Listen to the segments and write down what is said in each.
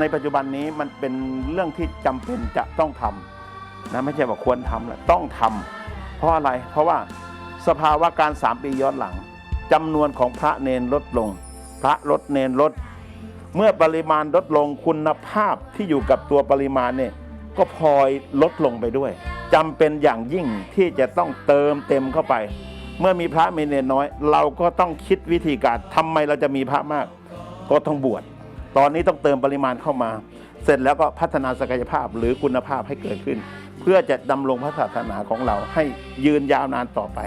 ในปัจจุบันนี้มันเป็นเรื่องที่จำเป็นจะต้องทำนะไม่ใช่ว่าควรทำแล้วต้องทำเพราะอะไรเพราะว่าสภาวะการสามปีย้อนหลังจำนวนของพระเนนลดลง พระลดเนนลด เมื่อปริมาณลดลงคุณภาพที่อยู่กับตัวปริมาณเนี่ยก็พลอยลดลงไปด้วยจำเป็นอย่างยิ่งที่จะต้องเติมเต็มเข้าไป เมื่อมีพระมีเนนน้อย เราก็ต้องคิดวิธีการทำไมเราจะมีพระมาก ก็ต้องบวช ตอนนี้ต้องเติมปริมาณเข้ามา เสร็จแล้วก็พัฒนาศักยภาพหรือคุณภาพให้เกิดขึ้น เพื่อจะดำรงพระศาสนาของเราให้ยืนยาวนานต่อไป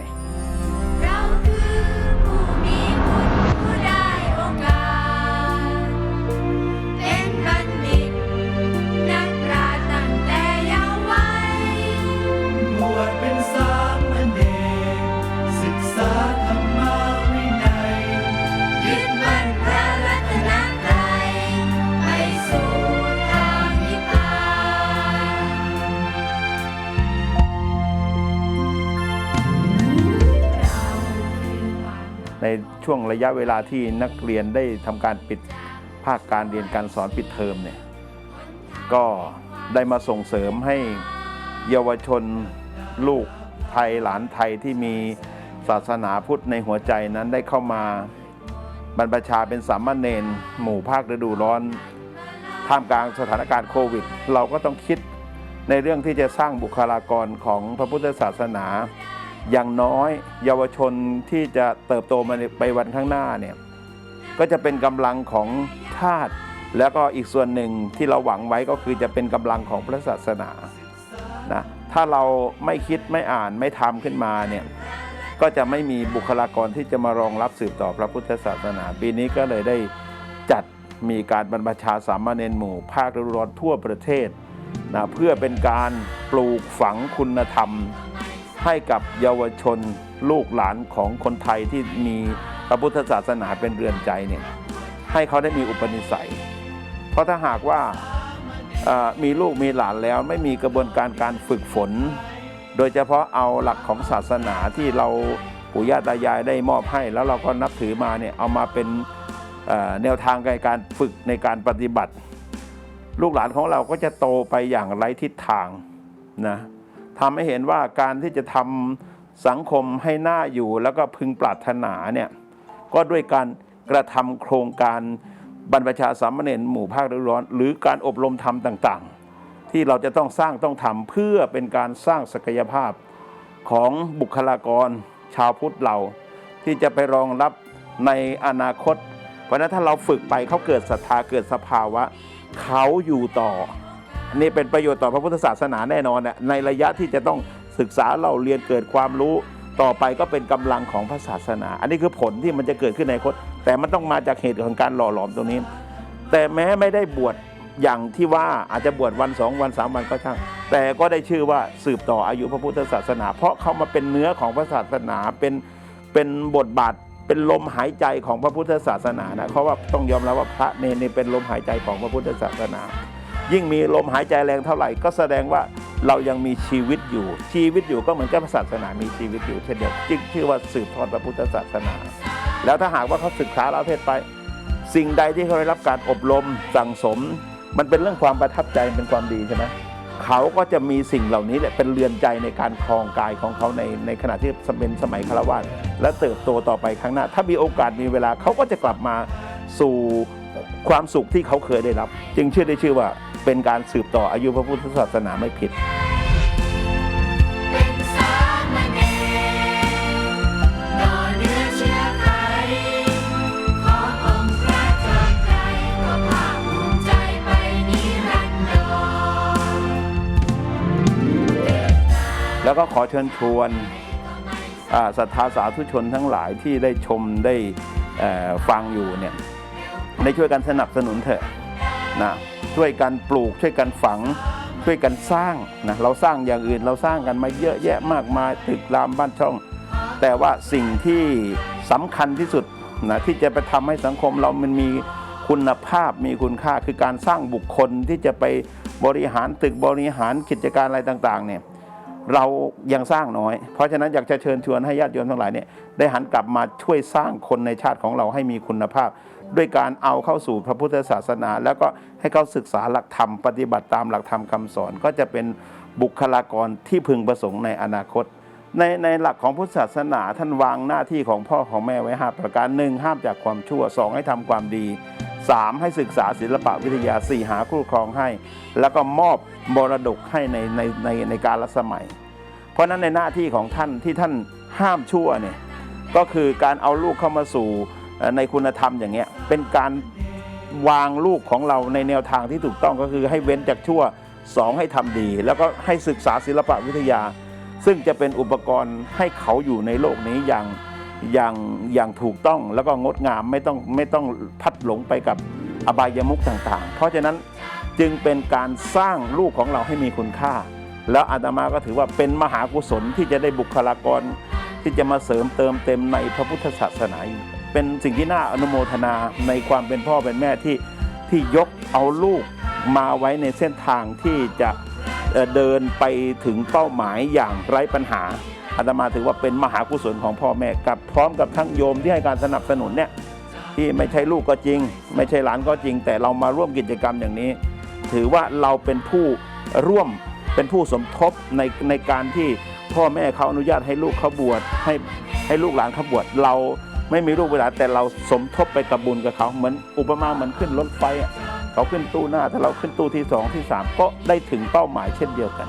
ช่วงระยะเวลาที่นักเรียนได้ทำการปิดภาคการเรียนการสอนปิดเทอมเนี่ยก็ได้มาส่งเสริมให้เยาวชนลูกไทยหลานไทยที่มีศาสนาพุทธในหัวใจนั้นได้เข้ามาบรรพชาเป็นสามเณรหมู่ภาคฤดูร้อนท่ามกลางสถานการณ์โควิด เราก็ต้องคิดในเรื่องที่จะสร้างบุคลากรของพระพุทธศาสนา อย่างน้อยเยาวชนที่จะเติบโตมาไปวันข้างหน้าเนี่ยก็จะเป็นกำลังของชาติ แล้วก็อีกส่วนหนึ่งที่เราหวังไว้ก็คือจะเป็นกำลังของพระศาสนานะถ้าเราไม่คิดไม่อ่านไม่ทำขึ้นมาเนี่ยก็จะไม่มีบุคลากรที่จะมารองรับสืบต่อพระพุทธศาสนา ปีนี้ก็เลยได้จัดมีการบรรพชาสามเณรหมู่ ภาคฤดูร้อนทั่วประเทศนะเพื่อเป็นการปลูกฝังคุณธรรม ให้กับเยาวชนลูกหลานของคนไทยที่มีพระพุทธศาสนาเป็นเรือนใจเนี่ยให้เขาได้มีอุปนิสัย เพราะถ้าหากว่ามีลูกมีหลานแล้วไม่มีกระบวนการการฝึกฝน โดยเฉพาะเอาหลักของศาสนาที่เราปู่ย่าตายายได้มอบให้ แล้วเราก็นับถือมาเนี่ยเอามาเป็นแนวทางในการฝึกในการปฏิบัติ ลูกหลานของเราก็จะโตไปอย่างไร้ทิศทางนะ ทำให้เห็นว่าการที่จะทำสังคมให้น่าอยู่แล้วก็พึงปรารถนาเนี่ยก็ด้วยการกระทำโครงการบรรพชาสามเณรหมู่ภาคฤดูร้อน หรือการอบรมธรรมต่างๆ ที่เราจะต้องสร้างต้องทำเพื่อเป็นการสร้างศักยภาพของบุคลากรชาวพุทธเรา ที่จะไปรองรับในอนาคต เพราะฉะนั้นถ้าเราฝึกไปเขาเกิดศรัทธาเกิดสภาวะ เขาอยู่ต่อ อันนี้เป็นประโยชน์ต่อพระพุทธศาสนาแน่นอนน่ะในระยะที่จะต้องศึกษาเราเรียนเกิดความรู้ต่อไปก็เป็นกำลังของพระศาสนา อันนี้คือผลที่มันจะเกิดขึ้นในคตแต่มันต้องมาจากเหตุของการหล่อหลอมตรงนี้ แต่แม้ไม่ได้บวชอย่างที่ว่าอาจจะบวชวันสองวันสามวันก็ช่าง แต่ก็ได้ชื่อว่าสืบต่ออายุพระพุทธศาสนา เพราะเขามาเป็นเนื้อของพระศาสนาเป็นเป็นบทบาทเป็นลมหายใจของพระพุทธศาสนานะเพราะว่าต้องยอมรับว่าพระเนรนี่เป็นลมหายใจของพระพุทธศาสนา ยิ่งมีลมหายใจแรงเท่าไหร่ ก็แสดงว่าเรายังมีชีวิตอยู่ ชีวิตอยู่ก็เหมือนกับศาสนามีชีวิตอยู่เช่นเดียวจึงชื่อว่าสืบทอดพระพุทธศาสนา แล้วถ้าหากว่าเขาศึกษาแล้วเพศไป สิ่งใดที่เขาได้รับการอบรมสั่งสม มันเป็นเรื่องความประทับใจเป็นความดีใช่ไหมเขาก็จะมีสิ่งเหล่านี้แหละเป็นเรือนใจในการครองกายของเขาในในขณะที่เป็นสมัยคารวะและเติบโตต่อไปข้างหน้า ถ้ามีโอกาสมีเวลาเขาก็จะกลับมาสู่ความสุขที่เขาเคยได้รับ จึงเชื่อได้ชื่อว่า เป็นการสืบต่ออายุพระพุทธศาสนาไม่ผิดแล้วก็ขอเชิญชวนอ่าศรัทธาสาธุชนทั้งหลายที่ได้ชมได้ฟังอยู่เนี่ยได้ช่วยกันสนับสนุนเถอะนะ ช่วยกันปลูก ช่วยกันฝัง ช่วยกันสร้างนะเราสร้างอย่างอื่นเราสร้างกันมาเยอะแยะมากมายตึกรามบ้านช่อง แต่ว่าสิ่งที่สำคัญที่สุดนะที่จะไปทำให้สังคมเรามันมีคุณภาพมีคุณค่าคือการสร้างบุคคลที่จะไปบริหารตึกบริหารกิจการอะไรต่างๆเนี่ย เรายังสร้างน้อย เพราะฉะนั้นอยากจะเชิญชวนให้ญาติโยมทั้งหลายเนี่ยได้หันกลับมาช่วยสร้างคนในชาติของเราให้มีคุณภาพ ด้วยการเอาเข้าสู่พระพุทธศาสนา แล้วก็ให้เขาศึกษาหลักธรรม ปฏิบัติตามหลักธรรมคำสอน ก็จะเป็นบุคลากรที่พึงประสงค์ในอนาคต ในในหลักของพุทธศาสนาท่านวางหน้าที่ของพ่อของแม่ไว้ห้าประการหนึ่งห้ามจากความชั่วสองให้ทำความดี 3. ให้ศึกษาศิลปะวิทยา 4 หาคู่ครองให้ แล้วก็มอบมรดกให้ในในในในการละสมัย เพราะนั้นในหน้าที่ของท่านที่ท่านห้ามชั่วเนี่ยก็คือการเอาลูกเข้ามาสู่ในคุณธรรมอย่างเงี้ยเป็นการวางลูกของเราในแนวทางที่ถูกต้องก็คือให้เว้นจากชั่วสองให้ทำดี แล้วก็ให้ศึกษาศิลปะวิทยา ซึ่งจะเป็นอุปกรณ์ให้เขาอยู่ในโลกนี้อย่าง อย่างอย่างถูกต้องแล้วก็งดงามไม่ต้องไม่ต้องพัดหลงไปกับอบายมุขต่างๆ เพราะฉะนั้นจึงเป็นการสร้างลูกของเราให้มีคุณค่า แล้วอาตมาก็ถือว่าเป็นมหากุศลที่จะได้บุคลากร ที่จะมาเสริมเติมเต็มในพระพุทธศาสนาเป็นสิ่งที่น่าอนุโมทนาในความเป็นพ่อเป็นแม่ที่ที่ยกเอาลูกมาไว้ในเส้นทางที่จะเดินไปถึงเป้าหมายอย่างไร้ปัญหา อาตมาถือว่าเป็นมหากุศลของพ่อแม่กับพร้อมกับทั้งโยมที่ให้การสนับสนุนเนี่ยที่ไม่ใช่ลูกก็จริง ไม่ใช่หลานก็จริง แต่เรามาร่วมกิจกรรมอย่างนี้ ถือว่าเราเป็นผู้ร่วมเป็นผู้สมทบในในการที่พ่อแม่เขาอนุญาตให้ลูกเขาบวชให้ให้ลูกหลานเขาบวชเราไม่มีลูกเวลานแต่เราสมทบไปกับบุญกับเขาเหมือนอุปมาเหมือนขึ้นรถไฟเขาขึ้นตู้หน้าถ้าเราขึ้นตู้ที่สองที่สามก็ได้ถึงเป้าหมายเช่นเดียวกัน